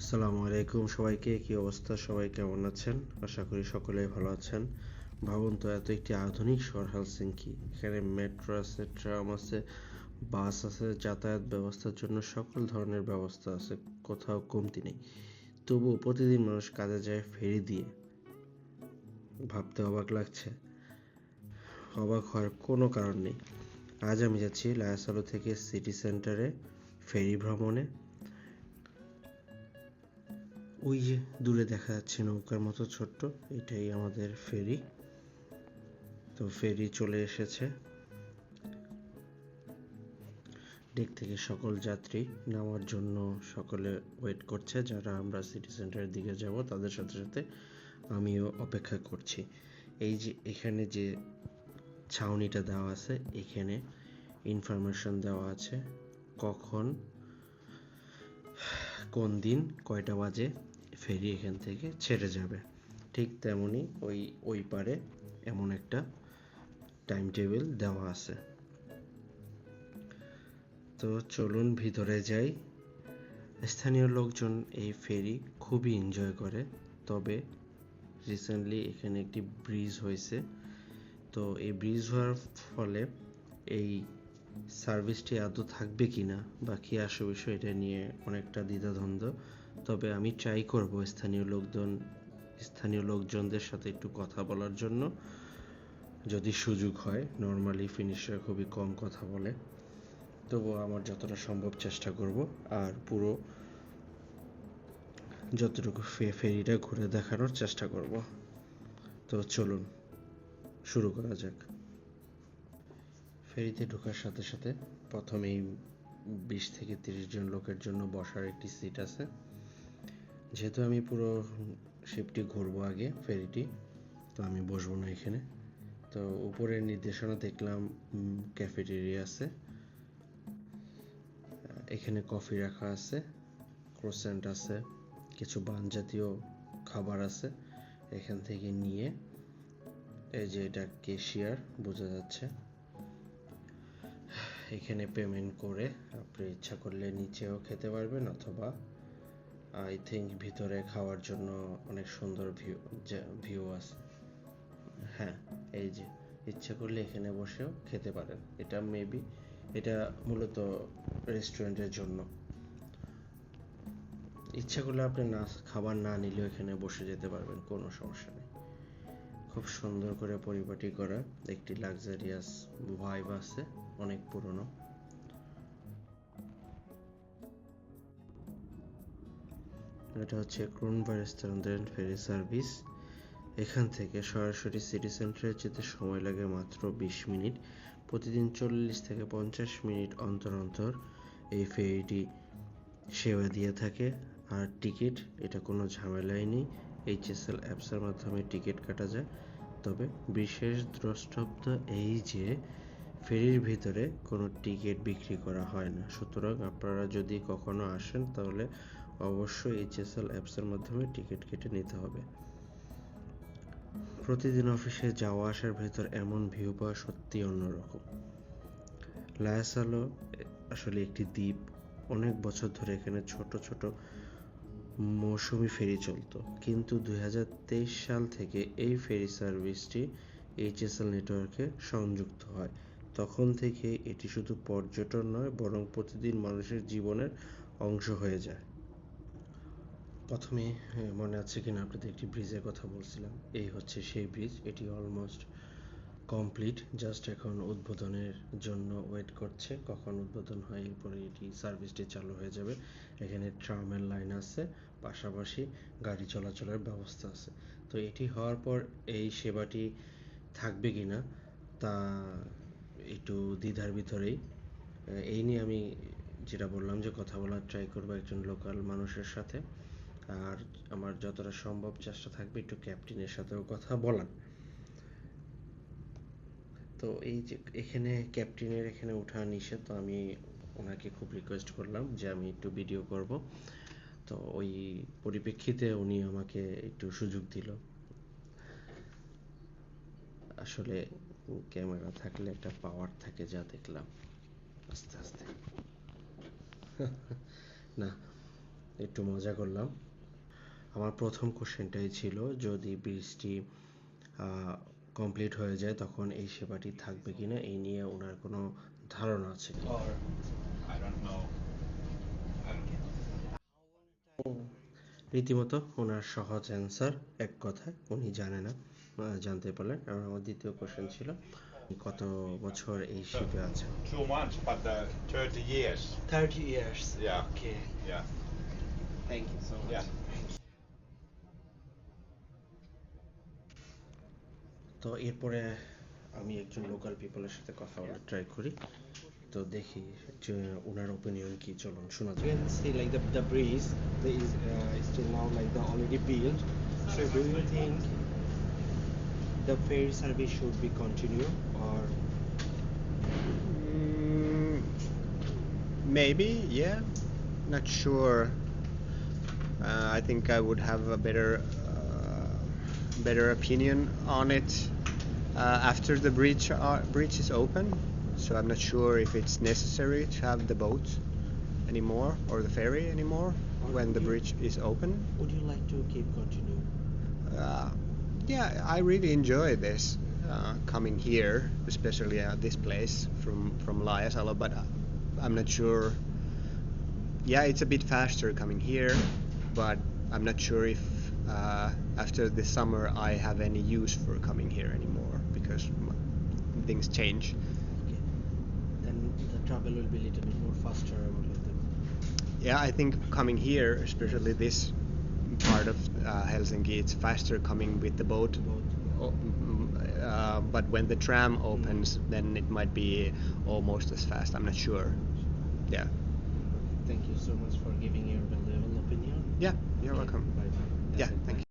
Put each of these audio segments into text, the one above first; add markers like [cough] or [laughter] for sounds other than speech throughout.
আসসালামু আলাইকুম সবাইকে, কি অবস্থা? সবাই কেমন আছেন? আশা করি সকলেই ভালো আছেন। ভাবুন তো, এত একটি আধুনিক শহর হেলসিঙ্কি। এখানে মেট্রো আছে, ট্রাম আছে, বাস আছে, যাতায়াত ব্যবস্থার জন্য সকল ধরনের ব্যবস্থা আছে, কোথাও কমতি নেই। তবুও প্রতিদিন মানুষ কাজে যায় ফেরি দিয়ে। ভাবতে অবাক লাগছে। অবাক হওয়ার কোনো কারণ নেই। আজ আমি যাচ্ছি লায়াসালো থেকে সিটি সেন্টারে ফেরি ভ্রমণে। ওই যে দূরে দেখা যাচ্ছে নৌকার মতো ছোট্ট, এটাই আমাদের ফেরি। তো ফেরি চলে এসেছে। ডেক থেকে সকল যাত্রী নামার জন্য সকলে ওয়েট করছে। যারা আমরা সিটি সেন্টারের দিকে যাব, তাদের সাথে সাথে আমিও অপেক্ষা করছি। এই যে এখানে যে ছাউনিটা দেওয়া আছে, এখানে ইনফরমেশন দেওয়া আছে কখন কোন দিন কয়টা বাজে ফেরি এখান থেকে ছেড়ে যাবে। ঠিক তেমনি ওই ওই পারে এমন একটা টাইম টেবিল দেওয়া আছে। তো চলুন ভিতরে যাই। স্থানীয় লোকজন এই ফেরি খুবই এনজয় করে। তবে রিসেন্টলি এখানে একটি ব্রিজ হয়েছে। তো এই ব্রিজ হওয়ার ফলে এই সার্ভিসটি আদৌ থাকবে কি না বা কী আসে বিষয় এটা নিয়ে অনেকটা দ্বিধাদ্বন্দ্ব। তবে আমি ট্রাই করব স্থানীয় লোকজন, স্থানীয় লোকজনদের সাথে একটু কথা বলার জন্য। যদি সুযোগ হয় নর্মালি ফিনিশার খুবই কম কথা বলে। তবুও আমার যতটা সম্ভব চেষ্টা করব। আর পুরো যতটুকু ফেরিটা ঘুরে দেখানোর চেষ্টা করব। তো চলুন, শুরু করা যাক। ফেরিতে ঢোকার সাথে সাথে প্রথমেই বিশ থেকে তিরিশ জন লোকের জন্য বসার একটি সিট আছে। যেহেতু আমি পুরো শিপটি ঘুরবো আগে, ফেরিটি, তো আমি বসবো না এখানে। তো উপরের নির্দেশনা দেখলাম ক্যাফেটেরিয়া আছে। এখানে কফি রাখা আছে ক্রোসেন্ট আছে, কিছু বান জাতীয় খাবার আছে। এখান থেকে নিয়ে, এই যে এটা কেশিয়ার বোঝা যাচ্ছে। এখানে পেমেন্ট করে আপনি ইচ্ছা করলে নিচেও খেতে পারবেন অথবা আই থিঙ্ক ভিতরে খাওয়ার জন্য অনেক সুন্দর ভিউ ভিউ আছে। হ্যাঁ এই যে, ইচ্ছা করলে এখানে বসেও খেতে পারেন। এটা মেবি এটা মূলত রেস্টুরেন্টের জন্য। ইচ্ছা করলে আপনি না, খাবার না নিলেও এখানে বসে যেতে পারবেন, কোনো সমস্যা নেই। খুব সুন্দর করে পরিপাটি করা, একটি লাক্সারিয়াস ভাইব আছে। অনেক পুরনো। এটা হচ্ছে ক্রোনবার রেস্টুরেন্ট ফেরি সার্ভিস। এখান থেকে সরাসরি সিটি সেন্টারে যেতে সময় লাগে মাত্র বিশ মিনিট। প্রতিদিন চল্লিশ থেকে পঞ্চাশ মিনিট অন্তর অন্তর এই ফেরিটি সেবা দিয়ে থাকে। আর টিকিট, এটা কোনো ঝামেলাই নেই। এইচএসএল অ্যাপসের মাধ্যমে টিকিট কাটা যায়। তবে বিশেষ দ্রষ্টব্য এই যে ফেরির ভিতরে কোনো টিকিট বিক্রি করা হয় না। সুতরাং আপনারা যদি কখনো আসেন, তাহলে অবশ্যই এইচএসএল অ্যাপসের মাধ্যমে টিকিট কেটে নিতে হবে। প্রতিদিন অফিসে যাওয়া আসার ভেতর এমন ভিউ পাওয়া সত্যি অন্যরকম। লায়াসালো আসলে একটি দ্বীপ। অনেক বছর ধরে এখানে ছোট ছোট মৌসুমি ফেরি চলতো। কিন্তু দুই হাজার তেইশ সাল থেকে এই ফেরি সার্ভিসটি এইচএসএল নেটওয়ার্কে সংযুক্ত হয়। তখন থেকে এটি শুধু পর্যটন নয়, বরং প্রতিদিন মানুষের জীবনের অংশ হয়ে যায়। প্রথমে মনে আছে কিনা আপনাদের একটি ব্রিজের কথা বলছিলাম। এই হচ্ছে সেই ব্রিজ, এটি অলমোস্ট কমপ্লিট জাস্ট এখন উদ্বোধনের জন্য ওয়েট করছে। কখন উদ্বোধন হয়, এরপরে এটি সার্ভিসটি চালু হয়ে যাবে। এখানে ট্রামের লাইন আছে, পাশাপাশি গাড়ি চলাচলের ব্যবস্থা আছে। তো এটি হওয়ার পর এই সেবাটি থাকবে কি না তা একটু দ্বিধার ভিতরেই এই নিয়ে আমি যেটা বললাম যে কথা বলার ট্রাই করব একজন লোকাল মানুষের সাথে। আর আমার যতটা সম্ভব চেষ্টা থাকবে একটু ক্যাপ্টেনের সাথেও কথা বলার। তো এই যে এখানে ক্যাপ্টেনের এখানে ওঠা নিষেধ, তো আমি ওনাকে খুব রিকোয়েস্ট করলাম যে আমি একটু ভিডিও করব। তো ওই পরিপ্রেক্ষিতে উনি আমাকে একটু সুযোগ দিল। আসলে ক্যামেরা থাকলে একটা পাওয়ার থাকে যা দেখলাম। আস্তে আস্তে। [laughs] না, একটু মজা করলাম। আমার প্রথম কোশ্চেনটাই ছিল, যদি ব্রিজটি কমপ্লিট হয়ে যায়, তখন এই সেবাটি থাকবে কিনা? এই নিয়ে ওনার কোনো ধারণা আছে রীতিমতো ওনার সহজ অ্যান্সার এক কথায় উনি জানে না আহ, জানতে পারলেন আর আমার দ্বিতীয় কোশ্চেন ছিল কত বছর এই শিপে আছে Two months, but uh, 30 years. 30 years. Yeah. Okay. Yeah. Thank you so much. Yeah. তো এরপরে আমি একজন লোকাল পিপলের সাথে কথা বলার ট্রাই করি তো দেখি যে ওনার ওপিনিয়ন কি চলুন শোনা You যাক can see like the the breeze the is uh, still now like the already built. So do you think the ferry service should be continue or Mm, maybe, yeah. Not sure. Uh, I think I would have a better, uh, better opinion on it uh, after the bridge uh, bridge is open. So I'm not sure if it's necessary to have the boat anymore or the ferry anymore when the bridge is open. would you like to keep continue? Uh, yeah, I really enjoy this uh, coming here, especially at this place from from Laajasalo. But uh, I'm not sure. Yeah, it's a bit faster coming here, but I'm not sure if uh, after this summer I have any use for coming here anymore because things change. The travel will be a little bit more faster Yeah, I think coming here, especially this part of uh, Helsinki, it's faster coming with the boat. boat. Oh, mm, uh, but when the tram opens, then it might be almost as fast. I'm not sure. Yeah. Thank you so much for giving your valuable opinion. Yeah, you're Okay, welcome. Bye. Yeah, thank you.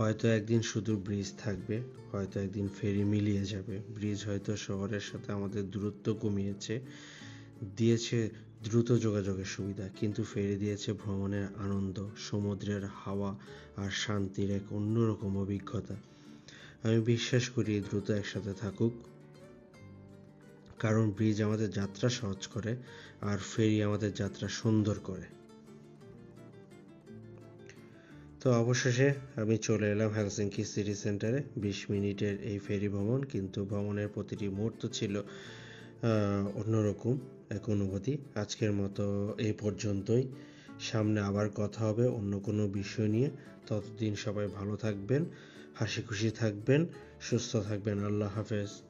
হয়তো একদিন শুধু bridge থাকবে, হয়তো একদিন ফেরি মিলিয়ে যাবে। Bridge হয়তো শহরের সাথে আমাদের দূরত্ব কমিয়েছে, দিয়েছে দ্রুত যোগাযোগের সুবিধা, কিন্তু ফেরি দিয়েছে ভ্রমণের আনন্দ, সমুদ্রের হাওয়া আর শান্তির এক অন্যরকম অভিজ্ঞতা। আমি বিশ্বাস করি দ্রুত একসাথে থাকুক, কারণ ব্রিজ আমাদের যাত্রা সহজ করে আর ফেরি আমাদের যাত্রা সুন্দর করে। তো অবশেষে আমি চলে এলাম হ্যালসিঙ্কি সিটি সেন্টারে। বিশ মিনিটের এই ফেরি ভ্রমণ, কিন্তু ভ্রমণের প্রতিটি মুহূর্ত ছিল অন্যরকম, এক অনুভূতি। আজকের মতো এই পর্যন্তই। সামনে আবার কথা হবে অন্য কোনো বিষয় নিয়ে। ততদিন সবাই ভালো থাকবেন, হাসি খুশি থাকবেন, সুস্থ থাকবেন। আল্লাহ হাফেজ।